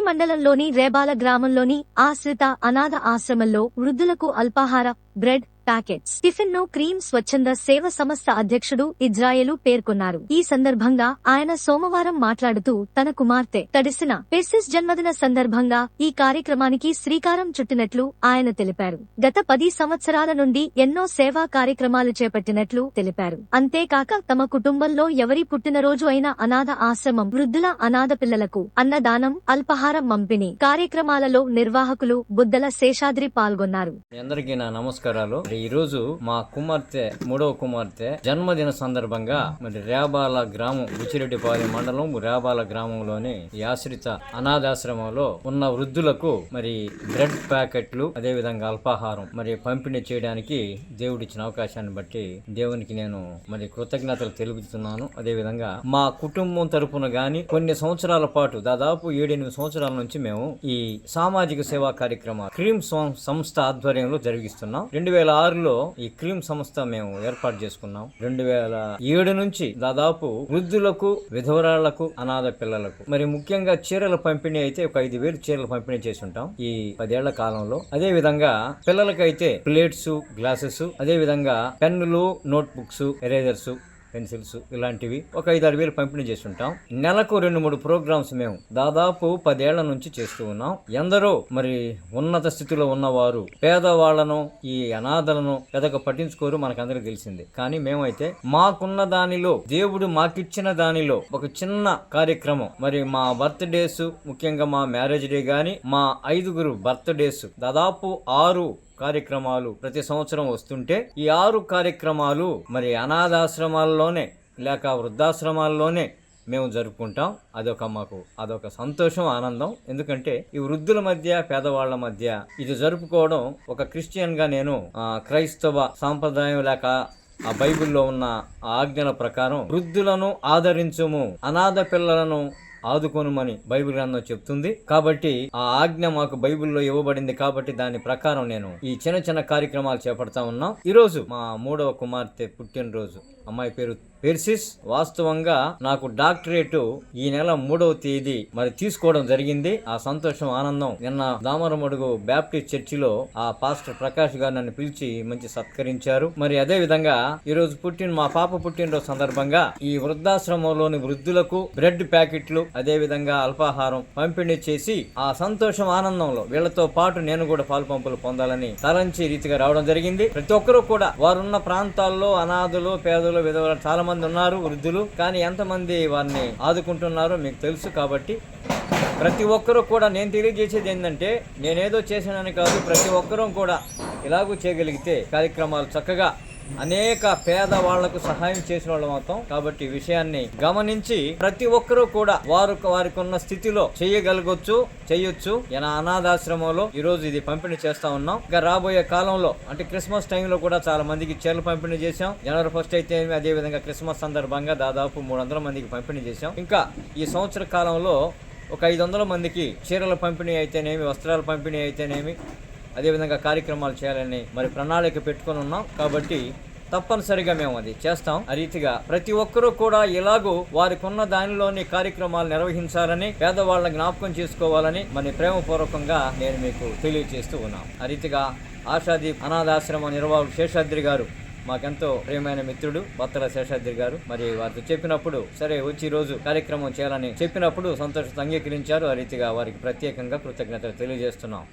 మండలంలోని రేబాల గ్రామంలోని ఆశ్రిత అనాథ ఆశ్రమంలో వృద్ధులకు అల్పాహార బ్రెడ్ ప్యాకెట్స్. టిఫిన్ను క్రీమ్ స్వచ్ఛంద సేవ సంస్థ అధ్యక్షుడు ఇజ్రాయెలు పేర్కొన్నారు. ఈ సందర్భంగా ఆయన సోమవారం మాట్లాడుతూ తన కుమార్తె తడిసిన పెర్సిస్ జన్మదిన సందర్భంగా ఈ కార్యక్రమానికి శ్రీకారం చుట్టినట్లు ఆయన తెలిపారు. గత పది సంవత్సరాల నుండి ఎన్నో సేవా కార్యక్రమాలు చేపట్టినట్లు తెలిపారు. అంతేకాక తమ కుటుంబంలో ఎవరి పుట్టినరోజు అయిన అనాథ ఆశ్రమం వృద్ధుల అనాథ పిల్లలకు అన్నదానం అల్పాహారం పంపిణీ కార్యక్రమాలలో నిర్వాహకులు బుద్ధల శేషాద్రి పాల్గొన్నారు. అందరికీ నా నమస్కారాలు. మరి ఈ రోజు మా కుమార్తె మూడవ కుమార్తె జన్మదిన సందర్భంగా మరి రేబాల గ్రామం బుచ్చిరెడ్డిపాలెం మండలం రేబాల గ్రామంలోని ఈ ఆశ్రిత అనాథాశ్రమంలో ఉన్న వృద్ధులకు మరి బ్రెడ్ ప్యాకెట్లు అదే విధంగా అల్పాహారం మరి పంపిణీ చేయడానికి దేవుడిచ్చిన అవకాశాన్ని బట్టి దేవునికి నేను మరి కృతజ్ఞతలు తెలుపుతున్నాను. అదే విధంగా మా కుటుంబం తరపున గాని కొన్ని సంవత్సరాల పాటు దాదాపు ఏడెనిమిది సంవత్సరాల నుంచి మేము ఈ సామాజిక సేవా కార్యక్రమాలు క్రీమ్ సంస్థ ఆధ్వర్యంలో జరిగిస్తున్నాం. రెండు వేల ఆరులో ఈ క్రీమ్ సంస్థ మేము ఏర్పాటు చేసుకున్నాం. రెండు వేల ఏడు నుంచి దాదాపు వృద్ధులకు విధవరాళ్ళకు అనాథ పిల్లలకు మరి ముఖ్యంగా చీరల పంపిణీ అయితే ఒక ఐదు వేలు చీరలు పంపిణీ చేసి ఉంటాం ఈ పదేళ్ళ కాలంలో. అదే విధంగా పిల్లలకైతే ప్లేట్స్ గ్లాసెస్ అదే విధంగా పెన్నులు నోట్ బుక్స్ ఎరేజర్స్ పెన్సిల్స్ ఇలాంటివి ఒక ఐదు ఆరు వేలు పంపిణీ చేస్తుంటాం. నెలకు రెండు మూడు ప్రోగ్రామ్స్ మేము దాదాపు పదేళ్ళ నుంచి చేస్తూ ఉన్నాం. ఎందరో మరి ఉన్నత స్థితిలో ఉన్నవారు పేదవాళ్ళను ఈ అనాథలను పెద్దగా పట్టించుకోరు మనకందరికీ తెలిసింది. కానీ మేమైతే మాకున్న దానిలో దేవుడు మాకిచ్చిన దానిలో ఒక చిన్న కార్యక్రమం. మరి మా బర్త్డేస్ ముఖ్యంగా మా మ్యారేజ్ డే గాని మా ఐదుగురు బర్త్ డేస్ దాదాపు ఆరు కార్యక్రమాలు ప్రతి సంవత్సరం వస్తుంటే ఈ ఆరు కార్యక్రమాలు మరి అనాథాశ్రమాల్లోనే లేక వృద్ధాశ్రమాల్లోనే మేము జరుపుకుంటాం. అదొక మాకు అదొక సంతోషం ఆనందం. ఎందుకంటే ఈ వృద్ధుల మధ్య పేదవాళ్ళ మధ్య ఇది జరుపుకోవడం ఒక క్రిస్టియన్గా నేను క్రైస్తవ సాంప్రదాయం లేక ఆ బైబిల్లో ఉన్న ఆజ్ఞల ప్రకారం వృద్ధులను ఆదరించుము అనాథ పిల్లలను ఆదుకొనుమని బైబిల్ గ్రంథం చెప్తుంది. కాబట్టి ఆ ఆజ్ఞ మాకు బైబిల్లో ఇవ్వబడింది కాబట్టి దాని ప్రకారం నేను ఈ చిన్న చిన్న కార్యక్రమాలు చేపడతా ఉన్నాం. ఈరోజు మా మూడవ కుమార్తె పుట్టినరోజు. అమ్మాయి పేరు పెర్సిస్ వాస్తవంగా నాకు డాక్టరేటు ఈ నెల మూడవ తేదీ. మరి తీసుకోవడం జరిగింది. ఆ సంతోషం ఆనందం నిన్న దామరమడుగు బ్యాప్టిస్ట్ చర్చిలో ఆ పాస్టర్ ప్రకాష్ గారు నన్ను పిలిచి మంచి సత్కరించారు. మరి అదే విధంగా ఈ రోజు పుట్టిన మా పాప పుట్టినరోజు సందర్భంగా ఈ వృద్ధాశ్రమంలోని వృద్ధులకు బ్రెడ్ ప్యాకెట్లు అదే విధంగా అల్పాహారం పంపిణీ చేసి ఆ సంతోషం ఆనందంలో వీళ్ళతో పాటు నేను కూడా పాలు పంపులు పొందాలని తలంచి రీతిగా రావడం జరిగింది. ప్రతి ఒక్కరూ కూడా వారున్న ప్రాంతాల్లో అనాథులు పేదలు విధవలు చాలా చాలామంది ఉన్నారు వృద్ధులు కానీ ఎంతమంది వారిని ఆదుకుంటున్నారో మీకు తెలుసు కాబట్టి ప్రతి ఒక్కరూ కూడా నేను తెలియజేసేది ఏంటంటే నేనేదో చేశానని కాదు ప్రతి ఒక్కరూ కూడా ఇలాగూ చేయగలిగితే కార్యక్రమాలు చక్కగా అనేక పేద వాళ్ళకు సహాయం చేసిన వాళ్ళు అవుతాం కాబట్టి ఈ విషయాన్ని గమనించి ప్రతి ఒక్కరూ కూడా వారు వారికి ఉన్న స్థితిలో చేయగలగొచ్చు చేయొచ్చు. ఈయన అనాథాశ్రమంలో ఈ రోజు ఇది పంపిణీ చేస్తా ఉన్నాం. ఇంకా రాబోయే కాలంలో అంటే క్రిస్మస్ టైంలో కూడా చాలా మందికి చీరలు పంపిణీ చేశాం. జనవరి ఫస్ట్ అయితే అదే విధంగా క్రిస్మస్ సందర్భంగా దాదాపు మూడు వందల మందికి పంపిణీ చేశాం. ఇంకా ఈ సంవత్సర కాలంలో ఒక ఐదు వందల మందికి చీరల పంపిణీ అయితేనేమి వస్త్రాల పంపిణీ అయితేనేమి అదేవిధంగా కార్యక్రమాలు చేయాలని మరి ప్రణాళిక పెట్టుకొని ఉన్నాం. కాబట్టి తప్పనిసరిగా మేము అది చేస్తాం. ఆ రీతిగా ప్రతి ఒక్కరూ కూడా ఇలాగూ వారికి ఉన్న దానిలోని కార్యక్రమాలు నిర్వహించాలని పేదవాళ్ళ జ్ఞాపకం చేసుకోవాలని మరి ప్రేమపూర్వకంగా నేను మీకు తెలియజేస్తూ ఉన్నాం. ఆ రీతిగా ఆషాదీప్ అనాథాశ్రమ నిర్వాహకుడు శేషాద్రి గారు మాకెంతో ప్రియమైన మిత్రుడు బత్తల శేషాద్రి గారు. మరి వారితో చెప్పినప్పుడు సరే వచ్చి రోజు కార్యక్రమం చేయాలని చెప్పినప్పుడు సంతోషంతో అంగీకరించారు. ఆ రీతిగా వారికి ప్రత్యేకంగా కృతజ్ఞతలు తెలియజేస్తున్నాం.